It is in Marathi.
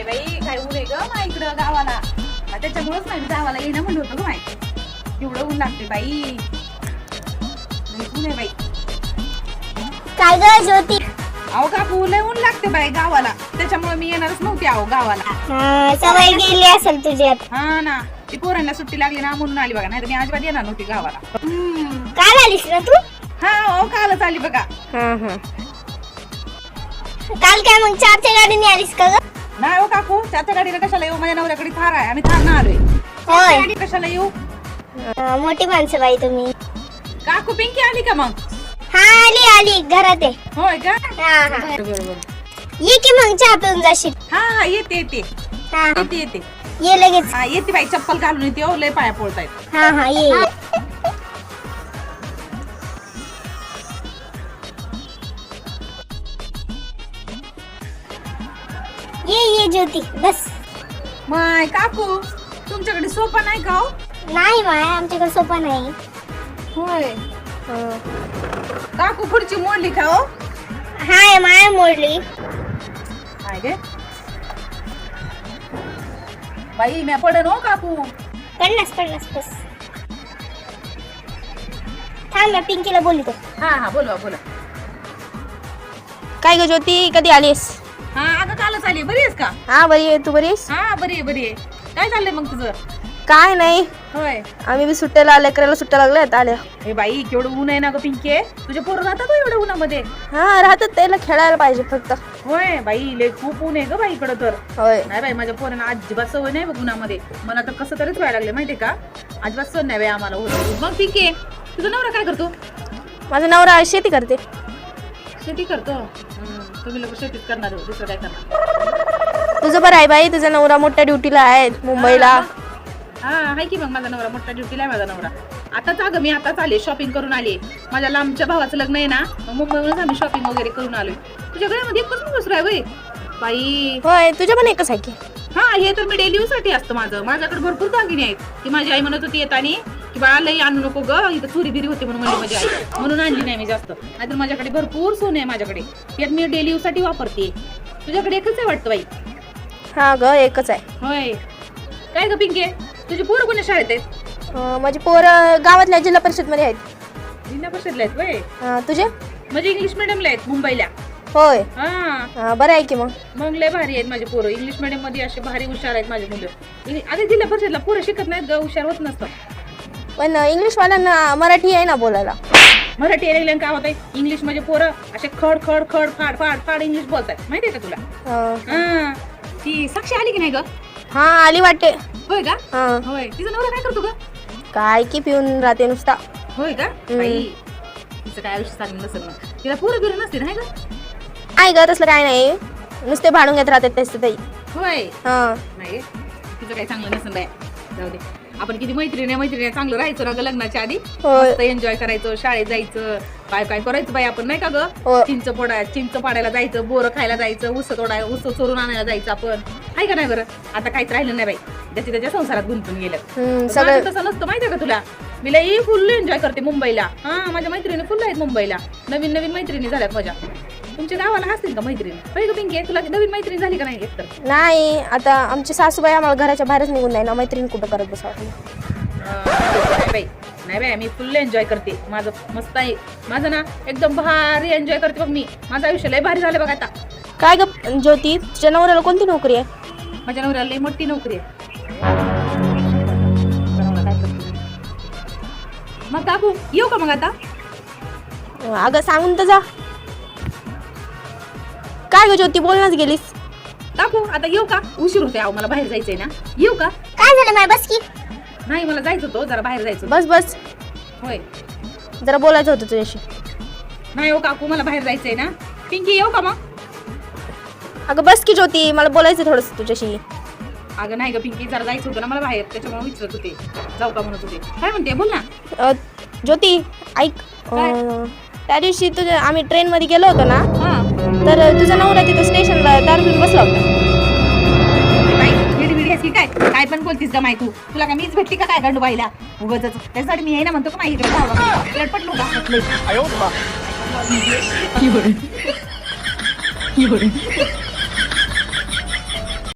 काय बाई काय ऊन आहे ग मा इकडं गावाला? त्याच्यामुळेच नाही गावाला येणं म्हणलं होतं ग माय एवढं ऊन लागते बाई. ऊन आहे बाई. काय ग ज्योती? अहो काकू लय ऊन लागते बाई गावाला. त्याच्यामुळे मी येणारच नव्हते अहो गावाला. हा, सवय गेली असेल तुझी आता हा ना ती पोरांना सुट्टी लागली ना म्हणून आली बघा नाही मी अजिबात येणार नव्हती गावाला. काय झालीस ना तू? हा हो कालच आली बघा. काल काय मग चारच्या गाडीने आलीस का ग? नाही हो काकू चारच्या गाडीला कशाला येऊ? माझ्या नवऱ्याकडे थार आहे आम्ही थार ना आलोय. होय. गाडी कशाला येऊ? हा, मोठी माणसं बाई तुम्ही. काकू पिंकी आली का मग? हा आली आली. घरात आहे. होय का? हा हा. बरोबर ये की मग चहा पिऊन जाशील. हा हा येते येते. हा येते येते. ये लगेच. हा येते बाई चप्पल घालून येते हो लय पाया पडतायत हा हा ये ये. ये ये ज्योती बस. माय काकू तुमच्याकडे सोपा नाही का हो? नाही माय आमच्याकडे सोपा नाही. होय. काकू खुर्ची मोडली का हो? हाय माय मोडली. काय गे. बाई म्या पडन हो काकू. पन्नास पन्नास बस. थांब ना पिंकीला बोलतो हा हा बोलवा बोला काय ग ज्योती कधी आलीस? हा अगं कालच आली. बरी आहेस का? हा बरी आहे. तू बरी आहेस? हा बरी आहे बरी आहे. काय चाललंय मग तुझं? काय नाही. होय. आम्ही बी सुट्ट्याला लेकराला सुट्ट्या लागल्यात आल्या. हे बाई केवढं ऊन आहे ना ग पिंके? तुझे पोरं राहतात एवढ्या उन्हामध्ये? हा राहतात त्याला खेळायला पाहिजे फक्त. होय बाई लय खूप ऊन आहे ग बाई इकडं तर. होय. नाही बाई माझ्या पोरांना अजिबात सवय नाही बघ उन्हामध्ये. मला तर कसं तरीच व्हायला लागले माहितीये का? अजिबात सण नाही बाई आम्हाला होत. मग आहे तुझा नवरा काय करतो? माझा नवरा शेती करते. शेती करतो? तुम्ही लोक शेतीच करणार हो दुसरं काय करणार? तुझं बरं आहे बाई तुझा नवरा मोठ्या ड्युटीला आहे मुंबईला. हा आहे की मग माझा नवरा मोठा ड्युटीला आहे माझा नवरा. आताच अगं मी आताच आले शॉपिंग करून आले. माझ्या लांबच्या भावाचं लग्न आहे ना मग मुंबईवरूनच आम्ही शॉपिंग वगैरे करून आलोय. तुझ्या घरामध्ये एकच मुलगा आहे बाई बाई. होय तुझ्या पण एकच आहे की. हा हे तर मी डेली साठी असतं माझं. माझ्याकडे भरपूर दागिने आहेत. ती माझी आई म्हणत होती येतानी की बाळा लई आणू नको ग इथं चोरी बिरी होते म्हणून म्हणजे माझी आई. म्हणून आणली नाही मी जास्त. नाहीतर माझ्याकडे भरपूर सोने आहे माझ्याकडे. यात मी डेली यूजसाठी वापरते. तुझ्याकडे एकच आहे वाटतं बाई. हा ग एकच आहे. होय. काय ग पिंके? तुझी पोरं कोणी शाळेत आहेत? अं, माझी पोरं गावातल्या जिल्हा परिषदमध्ये आहेत. जिल्हा परिषदला आहेत वय अं, तुझे? म्हणजे इंग्लिश मिडियमला आहेत मुंबईला. होय. हा. बरं आहे की मग. मग लय भारी आहेत माझे पोरं. इंग्लिश मिडियममध्ये असे भारी हुशार आहेत माझे मुलं. इंग्लि- अरे जिल्हा परिषदला पोरं शिकत नाहीत ग हुशार होत नसतं पण इंग्लिशवाल्यांना मराठी आहे ना बोलायला. मराठी यायला काय होतंय? इंग्लिशमध्ये पोरं असे खड खड खड फाड फाड फाड इंग्लिश बोलतात माहितीये का तुला? अं, हा. ती साक्षी आली की नाही ग? हा आली वाटते. होय का? हा. होय. तिचा नवरा काय करतो ग? काय की पिऊन राहते नुसता. होय का? बाई तिचं काय आयुष्य चांगलं नसेल मग. तिला पोरं बिरं नसते नाही ग? आहे ग तसलं काय नाही. नुसते भाडून घेत राहतात तेच ताई. होय. हा. नाही तिचं काही चांगलं नसेल बाय जाऊ दे आपण किती मैत्रिणी मैत्रिणी चांगलं राहायचं ना ग लग्नाच्या आधी. होय. एन्जॉय करायचं शाळेत जायचं काय काय करायचं बाई आपण नाही का ग? हो. चिंच पोडा चिंच पाडायला जायचं बोरं खायला जायचं ऊस तोडाय ऊस चोरून आणायला जायचं आपण. आहे का नाही बरं? आता काहीच राहिलं नाही बाई. त्याच्या त्याच्या संसारात गुंतून गेलं. हम्म, सगळं तसं नसतं माहितीये का तुला? मी लई फुल एन्जॉय करते मुंबईला. हा माझ्या मैत्रिणी फुल आहेत मुंबईला. नवीन नवीन मैत्रिणी झाल्यात माझ्या. तुमच्या गावाला असतील का मैत्रिणी? होय का पिंकी तुला नवीन मैत्रिणी झाली का नाही एकतर? नाही आता आमची सासूबाई आम्हाला घराच्या बाहेरच निघून जाईल ना मैत्रीण कुठं करत बसावं नाही बाई नाही बाई मी फुल एन्जॉय करते. माझं मस्त आहे. माझं ना एकदम भारी एन्जॉय करते बघ मी. माझं आयुष्य लय भारी झालं बघ आता. काय ग ज्योती? तुझ्या नवऱ्याला कोणती नोकरी आहे? माझ्या नवऱ्याला लई मोठी नोकरी आहे. नवरा काय करतो? मग काकू येऊ का मग आता? अगं सांगून तर जा. काय ग ज्योती बोलण्याच गेलीस. काकू आता येऊ का? उशीर होते अहो मला बाहेर जायचंय ना. येऊ का? काय झालं माय बस की. नाही मला जायचं होतं जरा बाहेर जायचं होतं. बस बस. होय. जरा बोलायचं होतं तुझ्याशी. नाही हो काकू मला बाहेर जायचंय ना. पिंकी येऊ का मग? अगं बस की ज्योती मला बोलायचं थोडंसं तुझ्याशी. अगं नाही ग पिंकी जरा जायचं होतं ना मला बाहेर त्याच्यामुळे विचारत होते. जाऊ का म्हणत होते. काय म्हणते बोल ना. अं, ज्योती ऐक. काय? त्या दिवशी तुझ्या आम्ही ट्रेनमध्ये गेलो होतो ना तर तुझा नवरा तिथं स्टेशनला दारू पिऊन बसला होता. काय? काय पण बोलतीस ग माई तू. तुला काय मीच भेटली का काय गंडू बाईला? उगाच त्याच्यासाठी मी आहे ना म्हणतो का माही इकडे जाऊ पटलो का